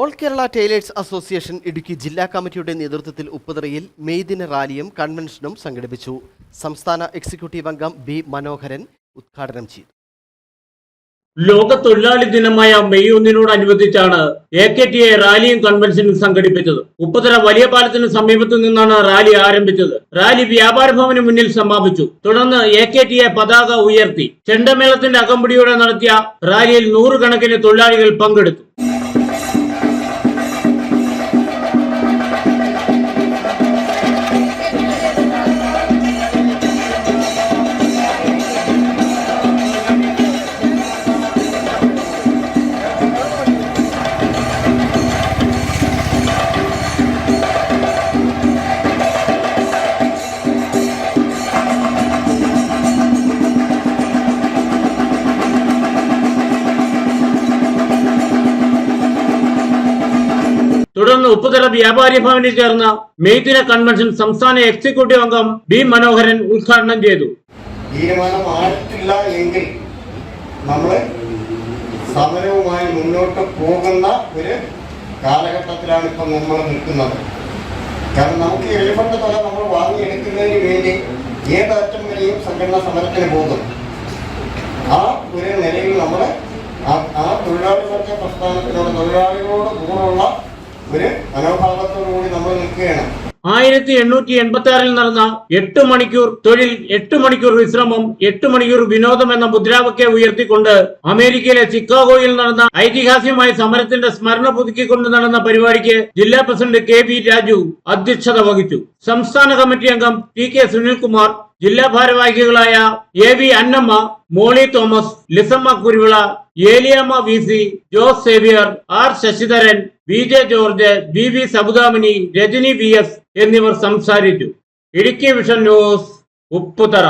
All Kerala tailors association Idukki ജില്ലാ കമ്മിറ്റിയുടെ നേതൃത്വത്തിൽ ഉപ്പുതറയിൽ മെയ് ദിന റാലിയും കൺവെൻഷനും സംഘടിപ്പിച്ചു. സംസ്ഥാന എക്സിക്യൂട്ടീവ് അംഗം ബി മനോഹരൻ ഉദ്ഘാടനം ചെയ്തു. ലോക തൊഴിലാളി ദിനമായ മെയ് ഒന്നിനോടനുബന്ധിച്ചാണ് എ കെ ടി എ റാലിയും കൺവെൻഷനും സംഘടിപ്പിച്ചത്. ഉപ്പുതറ വലിയ പാലത്തിന് സമീപത്തു നിന്നാണ് റാലി ആരംഭിച്ചത്. റാലി വ്യാപാര ഭവന് മുന്നിൽ സമാപിച്ചു. തുടർന്ന് എ കെ ടി എ പതാക ഉയർത്തി. ചെണ്ടമേളത്തിന്റെ അകമ്പടിയോടെ നടത്തിയ റാലിയിൽ നൂറുകണക്കിന് തൊഴിലാളികൾ പങ്കെടുത്തു. തുടർന്ന് ഉപ്പുതറ വ്യാപാരി ഭവനിൽ ചേർന്ന മെയ്ദിന കൺവെൻഷൻ സംസ്ഥാന എക്സിക്യൂട്ടീവ് അംഗം ബി മനോഹരൻ ഉദ്ഘാടനം ചെയ്തു. തീരുമാനമായിട്ടില്ല എങ്കിൽ നമ്മൾ സമരവുമായി മുന്നോട്ട് പോകുന്ന ഒരു കാലഘട്ടത്തിലാണ് ഇപ്പം നമ്മൾ നിൽക്കുന്നത്. കാരണം നമുക്ക് എളുപ്പത്തെ തല നമ്മൾ വാങ്ങിയെടുക്കുന്നതിന് വേണ്ടി ഏതറ്റം വരെയും സംഘടന സമരത്തിന് പോകും. ആ ഒരു നിലയിൽ നമ്മൾ ആ തൊഴിലാളി സഖ്യ പ്രസ്ഥാനത്തിനോട് തൊഴിലാളികളോട് കൂടെയുള്ള നമ്മൾ ആയിരത്തി എണ്ണൂറ്റി എൺപത്തി ആറിൽ നടന്ന എട്ട് മണിക്കൂർ തൊഴിൽ എട്ട് മണിക്കൂർ വിശ്രമം എട്ട് മണിക്കൂർ വിനോദം എന്ന മുദ്രാവാക്യം ഉയർത്തിക്കൊണ്ട് അമേരിക്കയിലെ ചിക്കാഗോയിൽ നടന്ന ഐതിഹാസികമായ സമരത്തിന്റെ സ്മരണ പുതുക്കിക്കൊണ്ട് നടന്ന പരിപാടിക്ക് ജില്ലാ പ്രസിഡന്റ് കെ വി രാജു അധ്യക്ഷത വഹിച്ചു. സംസ്ഥാന കമ്മിറ്റി അംഗം ടി കെ സുനിൽകുമാർ ജില്ലാ ഭാരവാഹികളായ A V Annamma Molly Thomas Lissamma Kuruvila Eliyamma V C Jose Xavier R Sasidharan V J George B V Sabudamini Rajani V S എന്നിവർ സംസാരിച്ചു. Idukki vision news Upputhara.